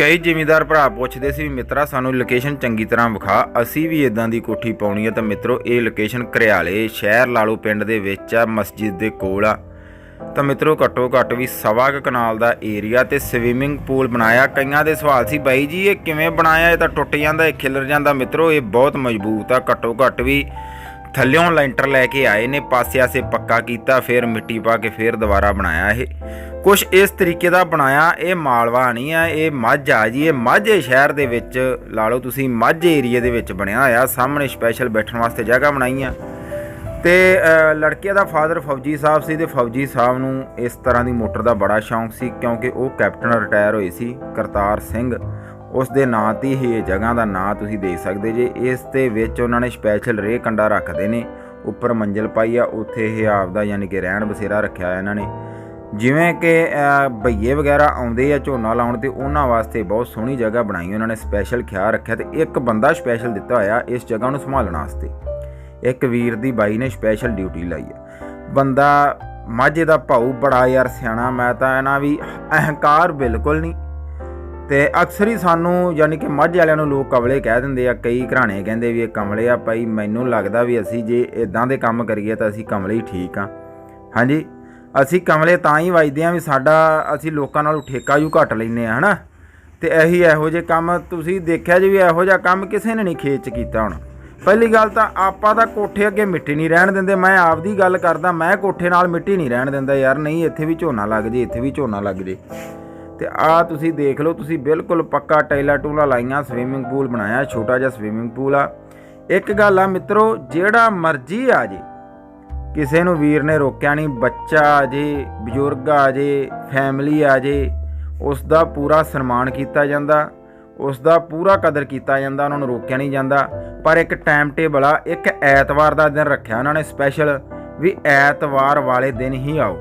ਕਈ ਜ਼ਿਮੀਦਾਰ ਭਰਾ ਪੁੱਛਦੇ ਸੀ ਵੀ ਮਿੱਤਰਾ, ਸਾਨੂੰ ਲੋਕੇਸ਼ਨ ਚੰਗੀ ਤਰ੍ਹਾਂ ਵਿਖਾ। ਅਸੀਂ ਵੀ ਇਦਾਂ ਦੀ ਕੋਠੀ ਪਾਉਣੀ ਹੈ ਤਾਂ ਮਿੱਤਰੋ, ਇਹ ਲੋਕੇਸ਼ਨ ਘਰਿਆਲੇ ਸ਼ਹਿਰ ਲਾਲੂ ਪਿੰਡ ਦੇ ਵਿੱਚ ਆ, ਮਸਜਿਦ ਦੇ ਕੋਲ ਆ। ਤਾਂ ਮਿੱਤਰੋ, ਘੱਟੋ ਘੱਟ ਵੀ ਸਵਾ ਕੁ ਕਨਾਲ ਦਾ ਏਰੀਆ ਤੇ ਸਵੀਮਿੰਗ ਪੂਲ ਬਣਾਇਆ। ਕਈਆਂ ਦੇ ਸਵਾਲ ਸੀ, ਬਾਈ ਜੀ, ਇਹ ਕਿਵੇਂ ਬਣਾਇਆ? ਇਹ ਤਾਂ ਟੁੱਟ ਜਾਂਦਾ, ਇਹ ਖਿਲਰ ਜਾਂਦਾ। ਮਿੱਤਰੋ, ਇਹ ਬਹੁਤ ਮਜ਼ਬੂਤ ਆ। ਘੱਟੋ ਘੱਟ ਵੀ ਥੱਲਿਓਂ ਲੈਂਟਰ ਲੈ ਕੇ ਆਏ ਨੇ ਪਾਸੇ ਆਸੇ ਪੱਕਾ ਕੀਤਾ, ਫਿਰ ਮਿੱਟੀ ਪਾ ਕੇ ਫਿਰ ਦੁਬਾਰਾ ਬਣਾਇਆ ਇਹ। ਕੁਝ ਇਸ ਤਰੀਕੇ ਦਾ ਬਣਾਇਆ, ਇਹ ਮਾਲਵਾ ਨਹੀਂ ਆ, ਇਹ ਮੱਝ ਆ ਜੀ, ਇਹ ਮਾਝੇ ਸ਼ਹਿਰ ਦੇ ਵਿੱਚ, ਲਾ ਲਓ ਤੁਸੀਂ ਮਾਝੇ ਏਰੀਏ ਦੇ ਵਿੱਚ ਬਣਿਆ ਹੋਇਆ, ਸਾਹਮਣੇ ਸਪੈਸ਼ਲ ਬੈਠਣ ਵਾਸਤੇ ਜਗ੍ਹਾ ਬਣਾਈ ਆ। ਤੇ ਲੜਕੇ ਦਾ ਫਾਦਰ ਫੌਜੀ ਸਾਹਿਬ ਸੀ ਤੇ ਫੌਜੀ ਸਾਹਿਬ ਨੂੰ ਇਸ ਤਰ੍ਹਾਂ ਦੀ ਮੋਟਰ ਦਾ ਬੜਾ ਸ਼ੌਂਕ ਸੀ, ਕਿਉਂਕਿ ਉਹ ਕੈਪਟਨ ਰਿਟਾਇਰ ਹੋਏ ਸੀ, ਕਰਤਾਰ ਸਿੰਘ। ਉਸ ਦੇ ਨਾਂ ਤੇ ਹੀ ਇਹ ਜਗ੍ਹਾ ਦਾ ਨਾਂ ਤੁਸੀਂ ਦੇਖ ਸਕਦੇ ਜੇ। ਇਸ ਦੇ ਵਿੱਚ ਉਹਨਾਂ ਨੇ ਸਪੈਸ਼ਲ ਰੇ ਕੰਡਾ ਰੱਖਦੇ ਨੇ। ਉੱਪਰ ਮੰਜ਼ਲ ਪਾਈ ਆ ਉੱਥੇ ਇਹ ਆਪਦਾ ਯਾਨੀ ਕਿ ਰਹਿਣ ਬਸੇਰਾ ਰੱਖਿਆ ਹੋਇਆ ਇਹਨਾਂ ਨੇ। ਜਿਵੇਂ ਕਿ ਅ, ਭਈਏ ਵਗੈਰਾ ਆਉਂਦੇ ਆ ਝੋਨਾ ਲਾਉਣ ਤੇ ਉਹਨਾਂ ਵਾਸਤੇ ਬਹੁਤ ਸੋਹਣੀ ਜਗ੍ਹਾ ਬਣਾਈ ਉਹਨਾਂ ਨੇ ਸਪੈਸ਼ਲ ਖਿਆਲ ਰੱਖਿਆ ਤੇ ਇੱਕ ਬੰਦਾ ਸਪੈਸ਼ਲ ਦਿੱਤਾ ਹੋਇਆ ਇਸ ਜਗ੍ਹਾ ਨੂੰ ਸੰਭਾਲਣ ਵਾਸਤੇ। ਇੱਕ ਵੀਰ ਦੀ ਬਾਈ ਨੇ ਸਪੈਸ਼ਲ ਡਿਊਟੀ ਲਾਈ ਆ। ਬੰਦਾ ਮਾਝੇ ਦਾ ਭਾਊ ਬੜਾ ਯਾਰ ਸਿਆਣਾ ਮੈਂ ਤਾਂ ਇਹਨਾਂ ਵੀ ਅਹੰਕਾਰ ਬਿਲਕੁਲ ਨਹੀਂ। ਤੇ ਅਕਸਰ ਹੀ ਸਾਨੂੰ ਯਾਨੀ ਕਿ ਮਾਝੇ ਵਾਲਿਆਂ ਨੂੰ ਲੋਕ ਕਮਲੇ ਕਹਿ ਦਿੰਦੇ ਆ, ਕਈ ਘਰਾਣੇ ਕਹਿੰਦੇ ਵੀ ਇਹ ਕਮਲੇ ਆ ਭਾਈ, ਮੈਨੂੰ ਲੱਗਦਾ ਵੀ ਅਸੀਂ ਜੇ ਇਦਾਂ ਦੇ ਕੰਮ ਕਰੀਏ ਤਾਂ ਅਸੀਂ ਕਮਲੇ ਹੀ ਠੀਕ ਆ। ਹਾਂਜੀ, ਅਸੀਂ ਕਮਲੇ ਤਾਂ ਹੀ ਵੱਜਦੇ ਆ ਵੀ ਸਾਡਾ ਅਸੀਂ ਲੋਕਾਂ ਨਾਲੋਂ ਠੇਕਾ ਜੂ ਘੱਟ ਲੈਨੇ ਆ, ਹਨਾ? ਤੇ ਇਹੀ ਇਹੋ ਜਿਹੇ ਕੰਮ ਤੁਸੀਂ ਦੇਖਿਆ ਜੀ ਵੀ ਇਹੋ ਜਿਹਾ ਕੰਮ ਕਿਸੇ ਨੇ ਨਹੀਂ ਖੇਚ ਕੀਤਾ ਹੁਣ। ਪਹਿਲੀ ਗੱਲ ਤਾਂ ਆਪਾਂ ਤਾਂ ਕੋਠੇ ਅੱਗੇ ਮਿੱਟੀ ਨਹੀਂ ਰਹਿਣ ਦਿੰਦੇ, ਮੈਂ ਆਪਦੀ ਗੱਲ ਕਰਦਾ, ਮੈਂ ਕੋਠੇ ਨਾਲ ਮਿੱਟੀ ਨਹੀਂ ਰਹਿਣ ਦਿੰਦਾ ਯਾਰ, ਨਹੀਂ ਇੱਥੇ ਵੀ ਝੋਨਾ ਲੱਗ ਜੇ, ਇੱਥੇ ਵੀ ਝੋਨਾ ਲੱਗ ਜੇ। ਤੇ ਆ ਤੁਸੀਂ ਦੇਖ ਲਓ, ਤੁਸੀਂ ਬਿਲਕੁਲ ਪੱਕਾ ਟਾਈਲਾ ਟੂਲਾ ਲਾਈਆਂ ਸਵੀਮਿੰਗ ਪੂਲ ਬਣਾਇਆ, ਛੋਟਾ ਜਿਹਾ ਸਵੀਮਿੰਗ ਪੂਲ ਆ। ਇੱਕ ਗੱਲ ਆ ਮਿੱਤਰੋ, ਜਿਹੜਾ ਮਰਜ਼ੀ ਆ ਜੇ, ਕਿਸੇ ਨੂੰ ਵੀਰ ਨੇ ਰੋਕਿਆ ਨਹੀਂ, ਬੱਚਾ ਆ ਜੇ, ਬਜ਼ੁਰਗ ਆ ਜੇ ਫੈਮਿਲੀ ਆ ਜੇ ਉਸ ਦਾ ਪੂਰਾ ਸਨਮਾਨ ਕੀਤਾ ਜਾਂਦਾ ਉਸ ਦਾ ਪੂਰਾ ਕਦਰ ਕੀਤਾ ਜਾਂਦਾ, ਉਹਨਾਂ ਨੂੰ ਰੋਕਿਆ ਨਹੀਂ ਜਾਂਦਾ। ਪਰ ਇੱਕ ਟਾਈਮ ਟੇਬਲ ਆ, ਇੱਕ ਐਤਵਾਰ ਦਾ ਦਿਨ ਰੱਖਿਆ ਉਹਨਾਂ ਨੇ ਸਪੈਸ਼ਲ ਵੀ ਐਤਵਾਰ ਵਾਲੇ ਦਿਨ ਹੀ ਆਓ।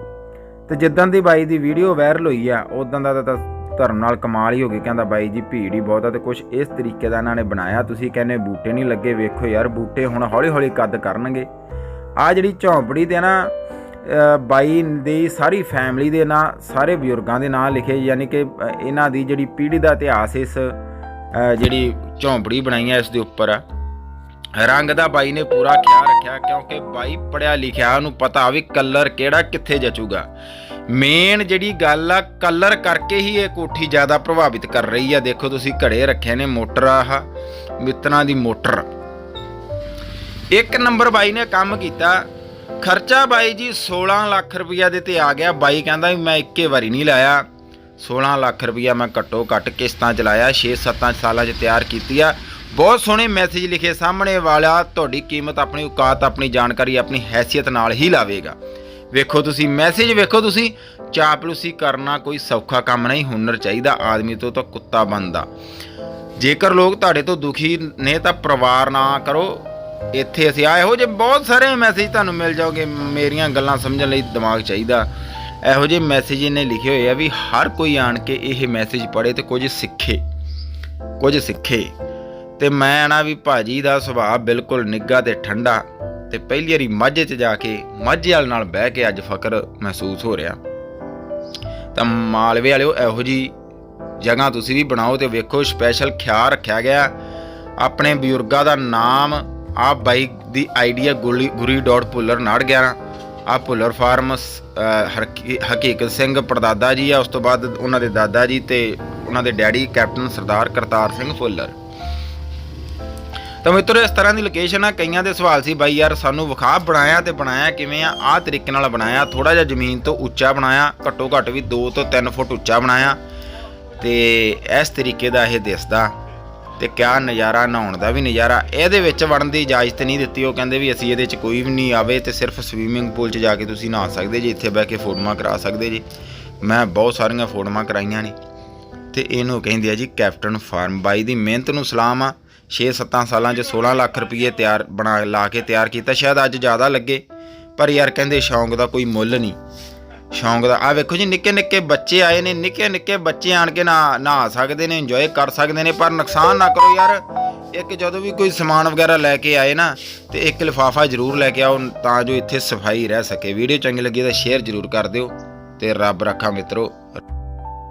ਤੇ ਜਿੱਦਾਂ ਦੀ ਬਾਈ ਦੀ ਵੀਡੀਓ ਵਾਇਰਲ ਹੋਈ ਆ ਉਦੋਂ ਦਾ ਤਾਂ ਧਰਮ ਨਾਲ ਕਮਾਲ ਹੀ ਹੋ ਗਈ, ਕਹਿੰਦਾ ਬਾਈ ਜੀ ਭੀੜ ਹੀ ਬਹੁਤ ਆ ਤੇ ਕੁਝ ਇਸ ਤਰੀਕੇ ਦਾ ਇਹਨਾਂ ਨੇ ਬਣਾਇਆ, ਤੁਸੀਂ ਕਹਿੰਦੇ ਬੂਟੇ ਨਹੀਂ ਲੱਗੇ, ਵੇਖੋ ਯਾਰ ਬੂਟੇ ਹੁਣ ਹੌਲੀ ਹੌਲੀ ਕੱਦ ਕਰਨਗੇ। ਆ ਜਿਹੜੀ ਝੌਂਪੜੀ ਤੇ ਨਾ ਬਾਈ ਦੀ ਸਾਰੀ ਫੈਮਿਲੀ ਦੇ ਨਾਂ, ਸਾਰੇ ਬਜ਼ੁਰਗਾਂ ਦੇ ਨਾਂ ਲਿਖੇ, ਯਾਨੀ ਕਿ ਇਹਨਾਂ ਦੀ ਜਿਹੜੀ ਪੀੜ੍ਹੀ ਦਾ ਇਤਿਹਾਸ ਇਸ ਜਿਹੜੀ ਝੌਂਪੜੀ ਬਣਾਈ ਹੈ ਇਸ ਦੇ ਉੱਪਰ। ਆ ਰੰਗ ਦਾ ਬਾਈ ਨੇ ਪੂਰਾ ਖਿਆਲ ਰੱਖਿਆ ਕਿਉਂਕਿ ਬਾਈ ਪੜਿਆ ਲਿਖਿਆ ਉਹਨੂੰ ਪਤਾ ਵੀ ਕਲਰ ਕਿਹੜਾ ਕਿੱਥੇ ਜਚੂਗਾ। ਮੇਨ ਜਿਹੜੀ ਗੱਲ ਆ, ਕਲਰ ਕਰਕੇ ਹੀ ਇਹ ਕੋਠੀ ਜ਼ਿਆਦਾ ਪ੍ਰਭਾਵਿਤ ਕਰ ਰਹੀ ਆ। ਦੇਖੋ ਤੁਸੀਂ ਘੜੇ ਰੱਖੇ ਨੇ ਮੋਟਰ ਆਹ, ਮਿੱਤਰਾਂ ਦੀ ਮੋਟਰ। ਇੱਕ ਨੰਬਰ ਬਾਈ ਨੇ ਕੰਮ ਕੀਤਾ, ਖਰਚਾ ਬਾਈ ਜੀ 16 ਲੱਖ ਰੁਪਈਆ ਦੇ ਤੇ ਆ ਗਿਆ। ਬਾਈ ਕਹਿੰਦਾ ਵੀ ਮੈਂ ਇੱਕੇ ਵਾਰੀ ਨਹੀਂ ਲਾਇਆ। 16 ਲੱਖ ਰੁਪਈਆ ਮੈਂ ਘੱਟੋ ਘੱਟ ਕਿਸ਼ਤਾਂ ਚਲਾਇਆ 6-7 ਸਾਲਾਂ 'ਚ ਤਿਆਰ ਕੀਤੀ ਆ। ਬਹੁਤ ਸੋਹਣੇ ਮੈਸੇਜ ਲਿਖੇ ਸਾਹਮਣੇ ਵਾਲਾ, ਤੁਹਾਡੀ ਕੀਮਤ ਆਪਣੀ ਔਕਾਤ, ਆਪਣੀ ਜਾਣਕਾਰੀ, ਆਪਣੀ ਹੈਸੀਅਤ ਨਾਲ ਹੀ ਲਾਵੇਗਾ। ਵੇਖੋ ਤੁਸੀਂ ਮੈਸੇਜ ਵੇਖੋ ਤੁਸੀਂ, ਚਾਪਲੂਸੀ ਕਰਨਾ ਕੋਈ ਸੌਖਾ ਕੰਮ ਨਹੀਂ, ਹੁਨਰ ਚਾਹੀਦਾ, ਆਦਮੀ ਤੋਂ ਤਾਂ ਕੁੱਤਾ ਬਣਦਾ। ਜੇਕਰ ਲੋਕ ਤੁਹਾਡੇ ਤੋਂ ਦੁਖੀ ਨੇ ਤਾਂ ਪਰਿਵਾਰ ਨਾ ਕਰੋ। ਇੱਥੇ ਅਸੀਂ ਆਏ ਹੋ ਜੇ ਬਹੁਤ ਸਾਰੇ ਮੈਸੇਜ ਤੁਹਾਨੂੰ ਮਿਲ ਜਾਓਗੇ, ਮੇਰੀਆਂ ਗੱਲਾਂ ਸਮਝਣ ਲਈ ਦਿਮਾਗ ਚਾਹੀਦਾ। ਇਹੋ ਜਿਹੇ ਮੈਸੇਜ ਇਹਨੇ ਲਿਖੇ ਹੋਏ ਆ ਵੀ ਹਰ ਕੋਈ ਆਣ ਕੇ ਇਹ ਮੈਸੇਜ ਪੜ੍ਹੇ ਤੇ ਕੁਝ ਸਿੱਖੇ। ਕੁਝ ਸਿੱਖੇ। ਤੇ ਮੈਂ ਨਾ ਵੀ ਭਾਜੀ ਦਾ ਸੁਭਾਅ ਬਿਲਕੁਲ ਨਿੱਘਾ ਤੇ ਠੰਡਾ ਤੇ ਪਹਿਲੀ ਵਾਰੀ ਮਾਝੇ 'ਚ ਜਾ ਕੇ ਮਾਝੇ ਵਾਲ ਨਾਲ ਬਹਿ ਕੇ ਅੱਜ ਫਕਰ ਮਹਿਸੂਸ ਹੋ ਰਿਹਾ। ਤਾਂ ਮਾਲਵੇ ਵਾਲਿਓ, ਇਹੋ ਜੀ ਜਗ੍ਹਾ ਤੁਸੀਂ ਵੀ ਬਣਾਓ ਤੇ ਵੇਖੋ ਸਪੈਸ਼ਲ ਖਿਆਲ ਰੱਖਿਆ ਗਿਆ। ਆਪਣੇ ਬਜ਼ੁਰਗਾਂ ਦਾ ਨਾਮ, ਆ ਬਾਈਕ ਦੀ ਆਈਡੀਆ ਗੁਲੀ, ਗੁਰੀ ਡਾਟ ਪੁੱਲਰ 911 ਆ ਪੁੱਲਰ ਫਾਰਮ ਹਕੀਕਤ ਸਿੰਘ ਪਰਦਾਦਾ ਜੀ ਆ, ਉਸ ਤੋਂ ਬਾਅਦ ਉਹਨਾਂ ਦੇ ਦਾਦਾ ਜੀ ਤੇ ਉਹਨਾਂ ਦੇ ਡੈਡੀ ਕੈਪਟਨ ਸਰਦਾਰ ਕਰਤਾਰ ਸਿੰਘ ਫੁੱਲਰ ਤਾਂ ਮਿੱਤਰੋ, ਇਸ ਤਰ੍ਹਾਂ ਦੀ ਲੋਕੇਸ਼ਨ ਆ, ਕਈਆਂ ਦੇ ਸਵਾਲ ਸੀ, ਬਾਈ ਯਾਰ ਸਾਨੂੰ ਵਿਖਾ, ਬਣਾਇਆ ਤੇ ਬਣਾਇਆ ਕਿਵੇਂ ਆ? ਆਹ ਤਰੀਕੇ ਨਾਲ ਬਣਾਇਆ ਥੋੜਾ ਜਿਹਾ ਜ਼ਮੀਨ ਤੋਂ ਉੱਚਾ ਬਣਾਇਆ, ਘੱਟੋ ਘੱਟ ਵੀ 2 ਤੋਂ 3 ਫੁੱਟ ਉੱਚਾ ਬਣਾਇਆ ਤੇ ਇਸ ਤਰੀਕੇ ਦਾ ਇਹ ਦਿਸਦਾ ਤੇ ਕਿਆ ਨਜ਼ਾਰਾ ਨਹਾਉਣ ਦਾ ਵੀ ਨਜ਼ਾਰਾ। ਇਹਦੇ ਵਿੱਚ ਵੜਨ ਦੀ ਇਜਾਜ਼ਤ ਨਹੀਂ ਦਿੱਤੀ, ਉਹ ਕਹਿੰਦੇ ਵੀ ਅਸੀਂ ਇਹਦੇ 'ਚ ਕੋਈ ਵੀ ਨਹੀਂ ਆਵੇ ਤੇ ਸਿਰਫ ਸਵੀਮਿੰਗ ਪੂਲ 'ਚ ਜਾ ਕੇ ਤੁਸੀਂ ਨਹਾ ਸਕਦੇ ਜੀ, ਇੱਥੇ ਬਹਿ ਕੇ ਫੋਟੋਆਂ ਕਰਾ ਸਕਦੇ ਜੀ। ਮੈਂ ਬਹੁਤ ਸਾਰੀਆਂ ਫੋਟੋਆਂ ਕਰਾਈਆਂ ਨੇ। ਤੇ ਇਹਨੂੰ ਕਹਿੰਦੇ ਆ ਜੀ ਕੈਪਟਨ ਫਾਰਮ। ਬਾਈ ਦੀ ਮਿਹਨਤ ਨੂੰ ਸਲਾਮ ਆ। 6-7 ਸਾਲਾਂ 'ਚ 16 ਲੱਖ ਰੁਪਏ ਤਿਆਰ ਬਣਾ ਲਾ ਕੇ ਤਿਆਰ ਕੀਤਾ। ਸ਼ਾਇਦ ਅੱਜ ਜ਼ਿਆਦਾ ਲੱਗੇ, ਪਰ ਯਾਰ ਕਹਿੰਦੇ ਸ਼ੌਂਕ ਦਾ ਕੋਈ ਮੁੱਲ ਨਹੀਂ। ਸ਼ੌਂਕ ਦਾ ਆ ਵੇਖੋ ਜੀ, ਨਿੱਕੇ ਨਿੱਕੇ ਬੱਚੇ ਆਏ ਨੇ, ਨਿੱਕੇ ਨਿੱਕੇ ਬੱਚੇ ਆਣ ਕੇ ਨਾ ਨਹਾ ਸਕਦੇ ਨੇ ਇੰਜੋਏ ਕਰ ਸਕਦੇ ਨੇ, ਪਰ ਨੁਕਸਾਨ ਨਾ ਕਰੋ ਯਾਰ। ਇੱਕ ਜਦੋਂ ਵੀ ਕੋਈ ਸਮਾਨ ਵਗੈਰਾ ਲੈ ਕੇ ਆਏ ਨਾ, ਤੇ ਇੱਕ ਲਿਫਾਫਾ ਜ਼ਰੂਰ ਲੈ ਕੇ ਆਓ, ਤਾਂ ਜੋ ਇੱਥੇ ਸਫ਼ਾਈ ਰਹਿ ਸਕੇ। ਵੀਡੀਓ ਚੰਗੀ ਲੱਗੀ ਤਾਂ ਸ਼ੇਅਰ ਜ਼ਰੂਰ ਕਰ ਦਿਓ, ਤੇ ਰੱਬ ਰੱਖਾ ਮਿੱਤਰੋ।